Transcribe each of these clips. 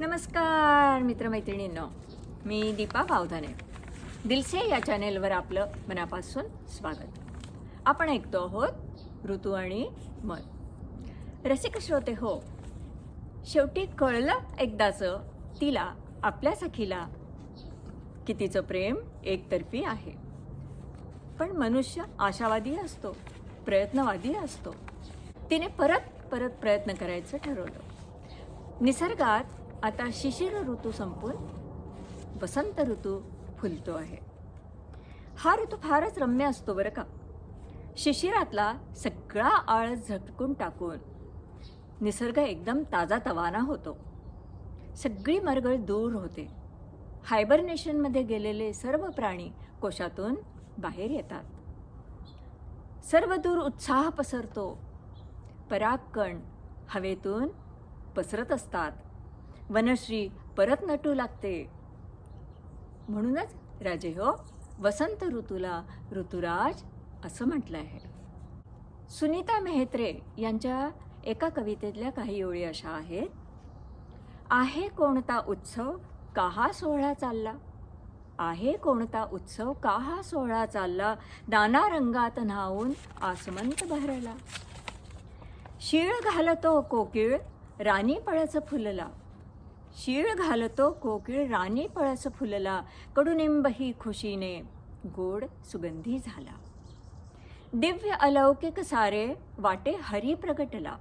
नमस्कार मित्रमैत्रिणींनो. मी दीपा पावधाने दिलसे या चॅनेलवर आपलं मनापासून स्वागत. आपण ऐकतो आहोत ऋतू आणि मन. रसिक श्रोते हो शेवटी कळलं एकदाचं तिला आपल्या सखीला की तिचं प्रेम एकतर्फी आहे. पण मनुष्य आशावादी असतो प्रयत्नवादी असतो. तिने परत परत प्रयत्न करायचं ठरवलं. निसर्गात आता शिशिर ऋतू संपून वसंत ऋतू फुलतो आहे. हा ऋतू फारच रम्य असतो बरं का. शिशिरातला सगळा आळस झटकून टाकून निसर्ग एकदम ताजा तवाना होतो. सगळी मरगळ दूर होते. हायबरनेशनमध्ये गेलेले सर्व प्राणी कोशातून बाहेर येतात. सर्व दूर उत्साह पसरतो. परागकण हवेतून पसरत असतात. वनश्री परत नटू लागते. म्हणूनच राजे हो वसंत ऋतूला ऋतुराज असं म्हटलं आहे सुनीता मेहत्रे यांच्या एका कवितेतल्या काही ओळी अशा आहेत. आहे कोणता उत्सव का हा सोहळा चालला? आहे कोणता उत्सव का हा सोहळा चालला? नाना रंगात न्हावून आसमंत बहरला शीळ घालतो कोकिळ राणी पळस फुलला. शीळ घालतो कोकिळ राणी पळस फुलला कडुनिंबही खुशीने गोड सुगंधी झाला. दिव्य अलौकिक सारे वाटे हरी प्रगटला.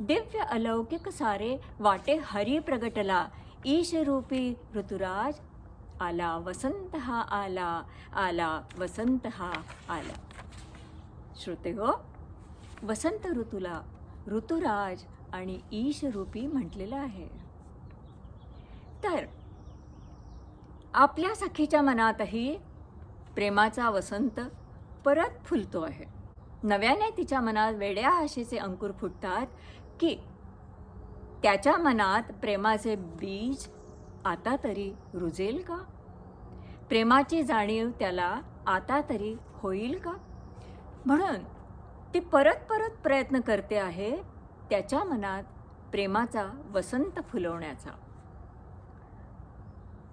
दिव्य अलौकिक सारे वाटे हरी प्रगटला. ईशरूपी ऋतुराज आला वसंत हा आला आला वसंत हा आला. श्रोते हो वसंत ऋतूला ऋतुराज आणि ईशरूपी म्हटलेलं आहे. तर आपल्या सखीच्या मनातही प्रेमाचा वसंत परत फुलतो आहे. नव्याने तिच्या मनात वेड्या आशेचे अंकुर फुटतात की त्याच्या मनात प्रेमाचे बीज आता तरी रुजेल का? प्रेमाची जाणीव त्याला आता तरी होईल का? म्हणून ती परत परत प्रयत्न करते आहे त्याच्या मनात प्रेमाचा वसंत फुलवण्याचा.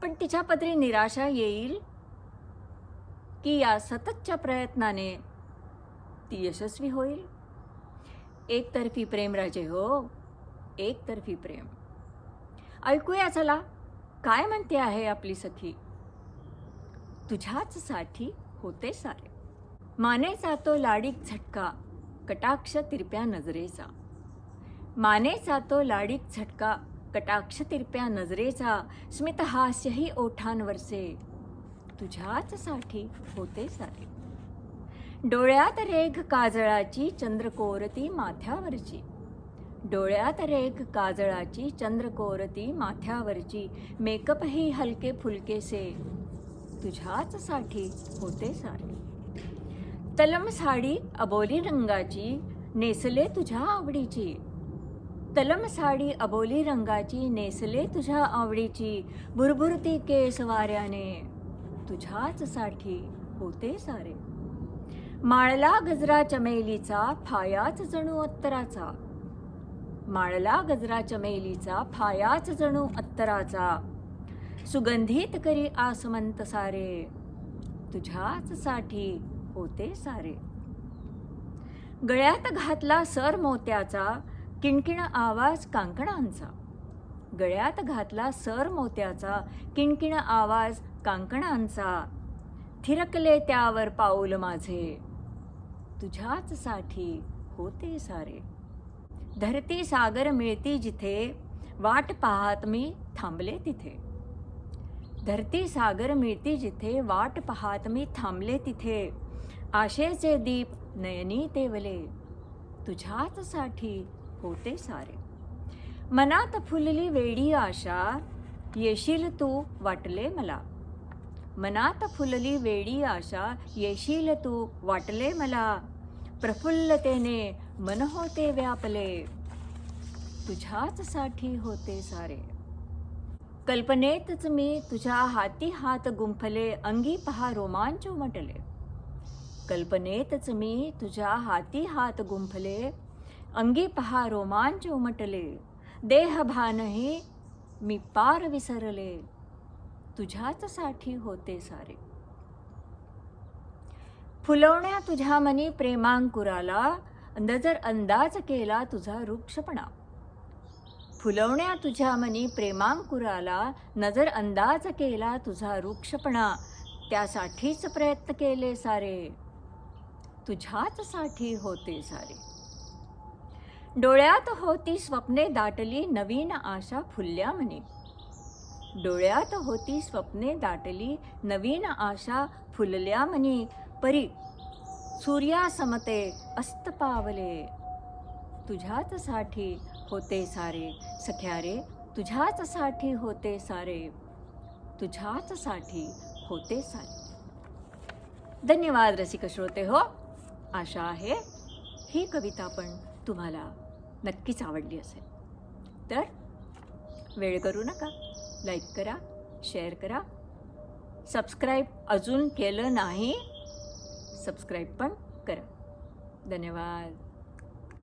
पण तिच्या पदरी निराशा येईल की या सततच्या प्रयत्नाने ती यशस्वी होईल. एकतर्फी प्रेम राजे हो एकतर्फी प्रेम. ऐकूया चला काय म्हणते आहे आपली सखी? तुझ्याच साठी होते सारे. मानेचा तो लाडीक झटका कटाक्ष तिरप्या नजरेचा. मानेचा तो लाडीक झटका कटाक्ष तिरप्या नजरेचा स्मितहास्यही ओठांवरचे तुझ्याच साठी होते सारे. डोळ्यात रेघ काजळाची चंद्रकोरती माथ्यावरची. डोळ्यात रेघ काजळाची चंद्रकोरती माथ्यावरची. मेकअपही हलके फुलकेसे. तुझ्याच साठी होते सारे. तलम साडी अबोली रंगाची. नेसले तुझ्या आवडीची. तलम साडी अबोली रंगाची नेसले तुझ्या आवडीची. भुरभुरती केस वाऱ्याने तुझ्याच साठी होते सारे. माळला गजरा चमेलीचा फायाच जणू अत्तराचा. माळला गजरा चमेलीचा फायाच जणू अत्तराचा. सुगंधित करी आसमंत सारे. तुझ्याच साठी होते सारे. गळ्यात घातला सर मोत्याचा किणकिण आवाज कांकणांचा. गळ्यात घातला सर मोत्याचा किणकिण आवाज कांकणांचा. थिरकले त्यावर पाऊल माझे. तुझ्याच साठी होते सारे. धरती सागर मिळती जिथे वाट पाहत मी थांबले तिथे. धरती सागर मिळती जिथे वाट पाहत मी थांबले तिथे. आशेचे दीप नयनी तेवले. तुझ्याच साठी होते सारे. मनात फुलली वेडी आशा येशील तू वाटले मला. मनात फुलली वेडी आशा येशील तू वाटले मला. प्रफुल्लतेने मन होते व्यापले. तुझ्याच साठी होते सारे. कल्पनेतच मी तुझ्या हाती हात गुंफले अंगी पहा रोमांच उमटले. कल्पनेतच मी तुझ्या हाती हात गुंफले अंगी पहा रोमांच उमटले देहभानही मी पार विसरले तुझ्याच साठी होते सारे फुलवण्या तुझ्या मनी प्रेमांकुराला नजर अंदाज केला तुझा वृक्षपणा फुलवण्या तुझ्या मनी प्रेमांकुराला नजर अंदाज केला तुझा वृक्षपणा त्यासाठीच प्रयत्न केले सारे तुझ्याच साठी होते सारे डोळ्यात होती स्वप्ने दाटली नवीन आशा फुलल्या म्हणे डोळ्यात होती स्वप्ने दाटली नवीन आशा फुलल्या म्हणे परी सूर्यासमते अस्त पावले. तुझ्याच साठी होते सारे. सख्या रे तुझ्याच साठी होते सारे. तुझ्याच साठी होते सारे. धन्यवाद रसिक श्रोते हो. आशा आहे ही कविता पण तुम्हाला नक्कीच आवडली असेल. तर वेळ करू नका. लाईक करा शेअर करा. सबस्क्राईब अजून केलं नाही सबस्क्राईब पण करा. धन्यवाद.